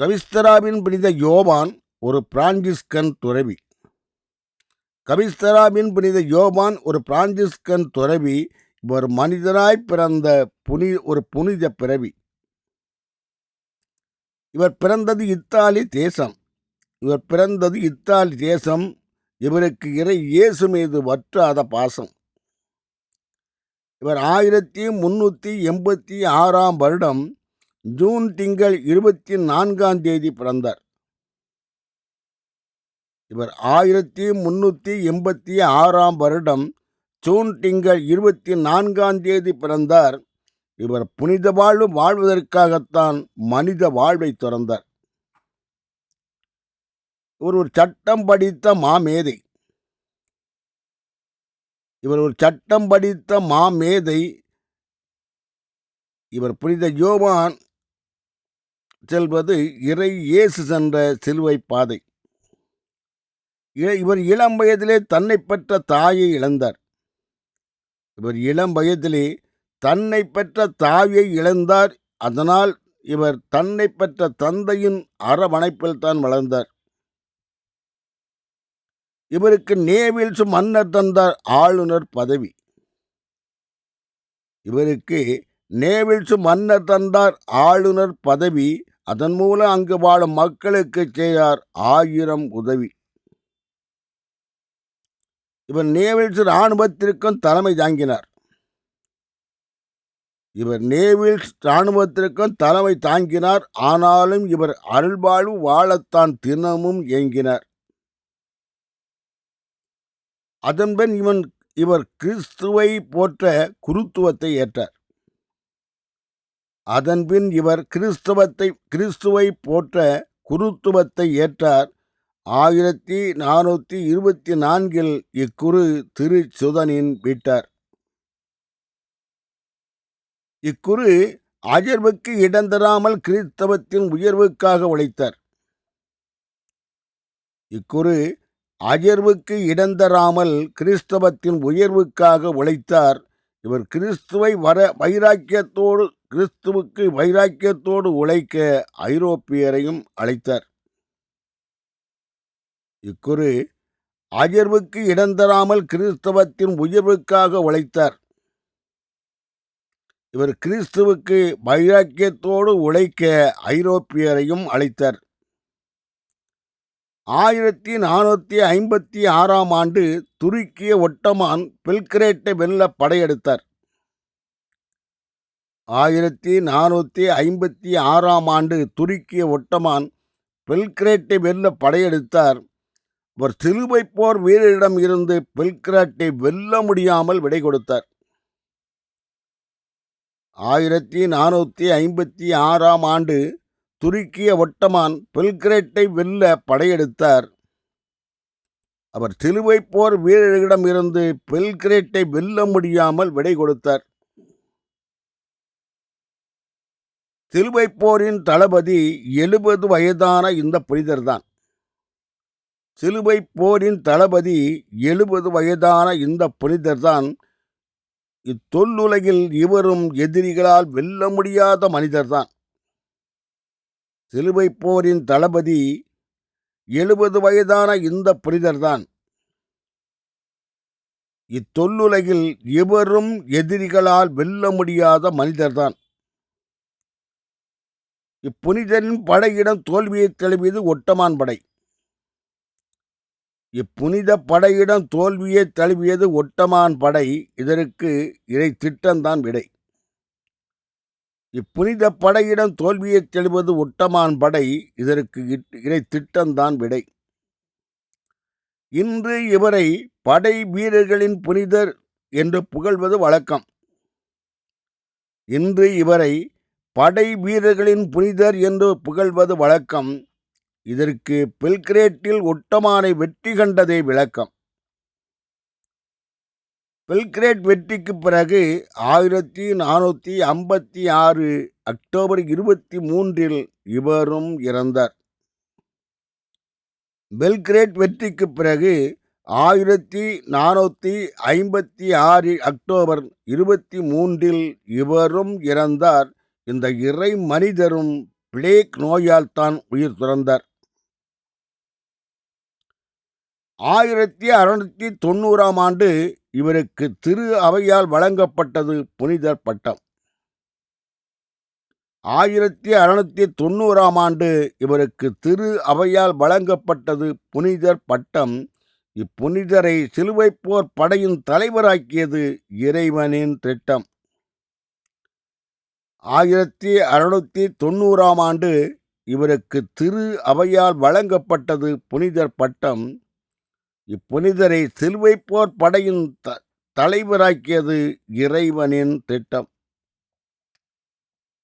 கவிஸ்தராவின் புனித யோவான் ஒரு பிரான்சிஸ்கன் துறவி. கவிஸ்தராவின் புனித யோவான் ஒரு பிரான்சிஸ்கன் துறவி இவர் மனிதராய் பிறந்த புனி ஒரு புனித பிறவி. இவர் பிறந்தது இத்தாலி தேசம். இவர் பிறந்தது இத்தாலி தேசம். இவருக்கு இறை இயேசு மீது வற்றாத பாசம். இவர் ஆயிரத்தி முன்னூற்றி எண்பத்தி ஆறாம் வருடம் ஜூன் திங்கள் இருபத்தி நான்காம் தேதி பிறந்தார். இவர் ஆயிரத்தி முன்னூற்றி எண்பத்தி ஆறாம் வருடம் ஜூன் திங்கள் இருபத்தி நான்காம் தேதி பிறந்தார். இவர் புனித வாழ்வு வாழ்வதற்காகத்தான் மனித வாழ்வை துறந்தார். இவர் ஒரு சட்டம் படித்த மாமேதை. இவர் ஒரு சட்டம் படித்த மாமேதை. இவர் புனித யோவான் செல்வது இறை இயேசு சென்ற சிலுவை பாதை. இவர் இளம் வயதிலே தன்னை பெற்ற தாயை இழந்தார். இவர் இளம் வயதிலே தன்னை பெற்ற தாயை இழந்தார். அதனால் இவர் தன்னை பெற்ற தந்தையின் அரவணைப்பில் தான் வளர்ந்தார். இவருக்கு நேவில்ஸ் மன்னர் தந்தார் ஆளுநர் பதவி. இவருக்கு நேவில்ஸ் மன்னர் தந்தார் ஆளுநர் பதவி. அதன் மூலம் அங்கு வாழும் மக்களுக்கு செய்தார் ஆயிரம் உதவி. இவர் நேவில்ஸ் இராணுவத்திற்கும் தலைமை தாங்கினார். இவர் நேவில்ஸ் இராணுவத்திற்கும் தலைமை தாங்கினார். ஆனாலும் இவர் அருள்வாழ்வு வாழத்தான் தினமும் ஏங்கினார். அதன்பின் இவன் இவர் கிறிஸ்துவை போற்ற குருத்துவத்தை ஏற்றார். அதன்பின் இவர் கிறிஸ்தவத்தை கிறிஸ்துவை போற்ற குருத்துவத்தை ஏற்றார். ஆயிரத்தி நானூற்றி இருபத்தி நான்கில் இக்குரு திருச்சுதனின் வீட்டார். இக்குரு அஜர்வுக்கு இடந்தராமல் கிறிஸ்தவத்தின் உயர்வுக்காக உழைத்தார். இக்குரு அஜர்வுக்கு இடந்தராமல் கிறிஸ்தவத்தின் உயர்வுக்காக உழைத்தார். இவர் கிறிஸ்துவை வர வைராக்கியத்தோடு கிறிஸ்துவுக்கு வைராக்கியத்தோடு உழைக்க ஐரோப்பியரையும் அழைத்தார். இக்குரு அயர்வுக்கு இடந்தராமல் கிறிஸ்தவத்தின் உயர்வுக்காக உழைத்தார். இவர் கிறிஸ்துவுக்கு வைராக்கியத்தோடு உழைக்க ஐரோப்பியரையும் அழைத்தார். ஆயிரத்தி நானூற்றி ஐம்பத்தி ஆறாம் ஆண்டு துருக்கிய ஒட்டமான் பெல்கிரேட்டை வெல்ல படையெடுத்தார். ஆயிரத்தி நானூற்றி ஐம்பத்தி ஆறாம் ஆண்டு துருக்கிய ஒட்டமான் பெல்கிரேட்டை வெல்ல படையெடுத்தார். அவர் சிலுவை போர் வீரரிடம் இருந்து பெல்கிராட்டை வெல்ல முடியாமல் விடை கொடுத்தார். ஆயிரத்தி நானூற்றி ஐம்பத்தி ஆறாம் ஆண்டு துருக்கிய ஒட்டமான் பெல்கிரேட்டை வெல்ல படையெடுத்தார். அவர் சிலுவை போர் வீரர்களிடம் இருந்து பெல்கிரேட்டை வெல்ல முடியாமல் விடை கொடுத்தார். சிலுவைப்போரின் தளபதி எழுபது வயதான இந்த புனிதர்தான். சிலுவை போரின் தளபதி எழுபது வயதான இந்த புனிதர்தான். இத்தொல்லுலகில் இவரும் எதிரிகளால் வெல்ல முடியாத மனிதர்தான். சிலுவை போரின் தளபதி எழுபது வயதான இந்த புனிதர்தான். இத்தொல்லுலகில் இவரும் எதிரிகளால் வெல்ல முடியாத மனிதர்தான். இப்புனிதரின் படையிடம் தோல்வியை தழுவியது ஒட்டமான் படை. இப்புனித படையிடம் தோல்வியை தழுவியது ஒட்டமான் படை. இதற்கு இறை திட்டம்தான் விடை. இப்புனித படையிடம் தோல்வியை தெளிவது ஒட்டமான் படை. இதற்கு இட்- இறை திட்டம்தான் விடை. இன்று இவரை படை வீரர்களின் புனிதர் என்று புகழ்வது வழக்கம். இன்று இவரை படை வீரர்களின் புனிதர் என்று புகழ்வது வழக்கம். இதற்கு பெல்கிரேட்டில் ஒட்டமானை வெற்றி கண்டதே விளக்கம். பெல்கிரேட் வெற்றிக்கு பிறகு ஆயிரத்தி நானூற்றி ஐம்பத்தி ஆறு அக்டோபர் இருபத்தி மூன்றில் இவரும் இறந்தார். பெல்கிரேட் வெற்றிக்கு பிறகு ஆயிரத்தி நானூற்றி ஐம்பத்தி ஆறு அக்டோபர் இருபத்தி மூன்றில் இவரும் இறந்தார். இந்த இறை மனிதரும் பிளேக் நோயால் தான் உயிர் துறந்தார். ஆயிரத்தி அறுநூத்தி தொண்ணூறாம் ஆண்டு இவருக்கு திரு அவையால் வழங்கப்பட்டது புனிதர் பட்டம். ஆயிரத்தி அறுநூத்தி தொண்ணூறாம் ஆண்டு இவருக்கு திரு அவையால் வழங்கப்பட்டது புனிதர் பட்டம் இப்புனிதரை சிலுவைப்போர் படையின் தலைவராக்கியது இறைவனின் திட்டம். ஆயிரத்தி அறுநூற்றி தொண்ணூறாம் ஆண்டு இவருக்கு திரு அவையால் வழங்கப்பட்டது புனிதர் பட்டம். இப்புனிதரை சிலுவைப்போர் படையின் த தலைவராக்கியது இறைவனின் திட்டம்.